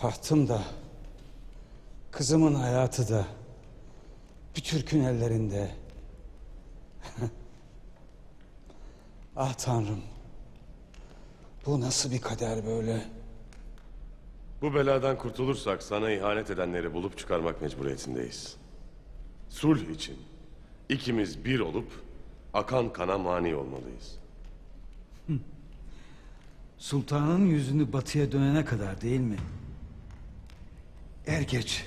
Tahtım da, kızımın hayatı da bir Türk'ün ellerinde. ah Tanrım, bu nasıl bir kader böyle? Bu beladan kurtulursak sana ihanet edenleri bulup çıkarmak mecburiyetindeyiz. Sulh için ikimiz bir olup akan kana mani olmalıyız. Sultanın yüzünü batıya dönene kadar değil mi? Er geç,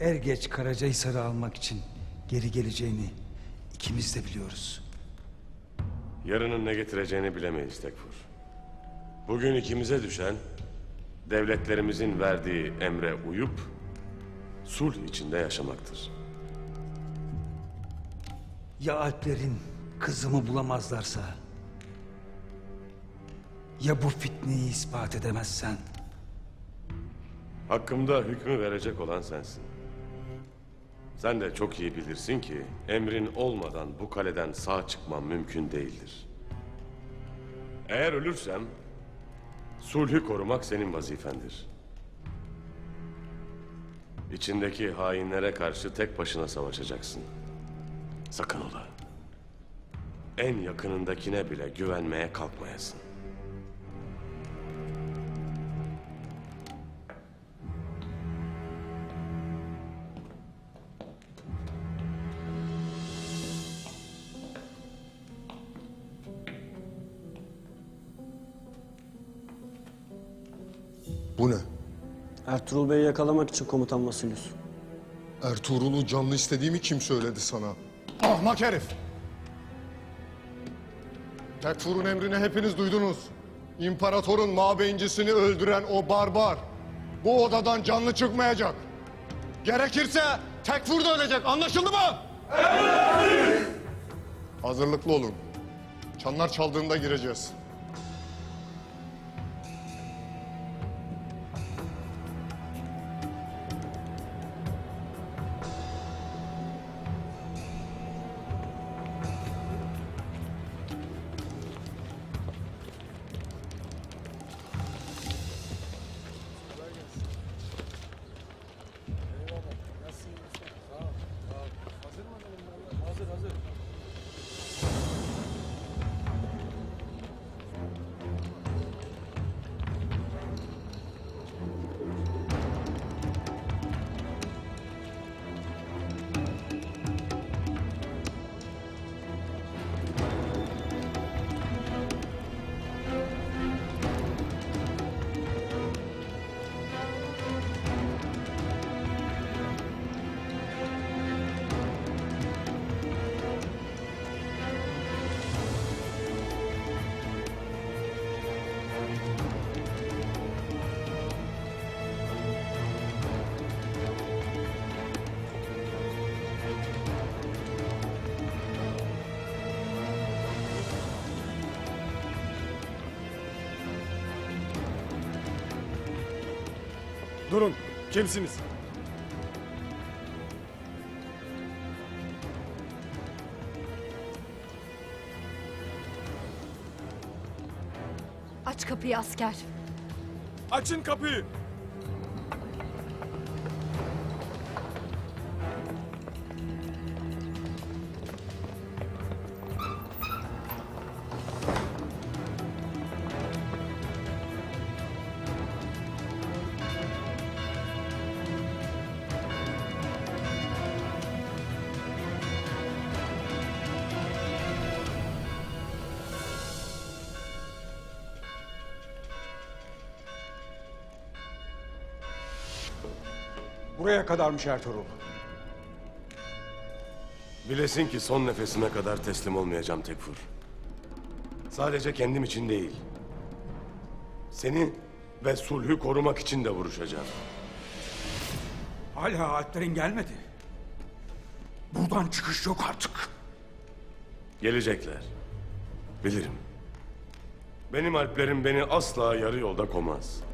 er geç Karacahisar'ı almak için geri geleceğini ikimiz de biliyoruz. Yarının ne getireceğini bilemeyiz Tekfur. Bugün ikimize düşen devletlerimizin verdiği emre uyup sulh içinde yaşamaktır. Ya Alplerin kızımı bulamazlarsa? Ya bu fitneyi ispat edemezsen? Hakkımda hükmü verecek olan sensin. Sen de çok iyi bilirsin ki emrin olmadan bu kaleden sağ çıkmam mümkün değildir. Eğer ölürsem sulhü korumak senin vazifendir. İçindeki hainlere karşı tek başına savaşacaksın. Sakın ola. En yakınındakine bile güvenmeye kalkmayasın. Bu ne? Ertuğrul Bey'i yakalamak için komutan Vasilius. Ertuğrul'u canlı istediğimi kim söyledi sana? Ahmak herif! Tekfur'un emrini hepiniz duydunuz. İmparatorun mabeyincisini öldüren o barbar bu odadan canlı çıkmayacak. Gerekirse Tekfur da ölecek. Anlaşıldı mı? Hazırlıklı olun. Çanlar çaldığında gireceğiz. Durun. Kimsiniz? Aç kapıyı asker. Açın kapıyı. Buraya kadarmış Ertuğrul. Bilesin ki son nefesime kadar teslim olmayacağım Tekfur. Sadece kendim için değil. Seni ve sulhü korumak için de vuruşacağım. Hala Alplerin gelmedi. Buradan çıkış yok artık. Gelecekler. Bilirim. Benim alplerim beni asla yarı yolda komaz.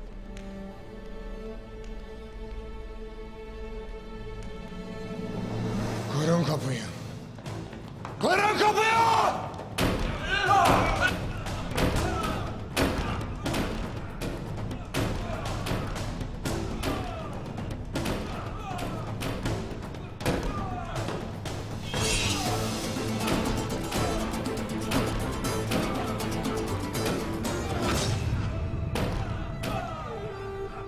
kapıyı. Kırın kapıyı!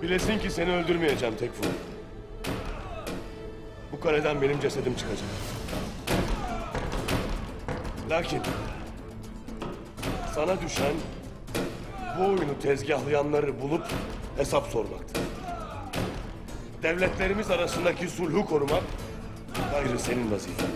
Bilesin ki seni öldürmeyeceğim tek vurur. Bu kaleden benim cesedim çıkacak. Lakin sana düşen bu oyunu tezgahlayanları bulup hesap sormaktır. Devletlerimiz arasındaki sulhu korumak gayrı senin vazifen.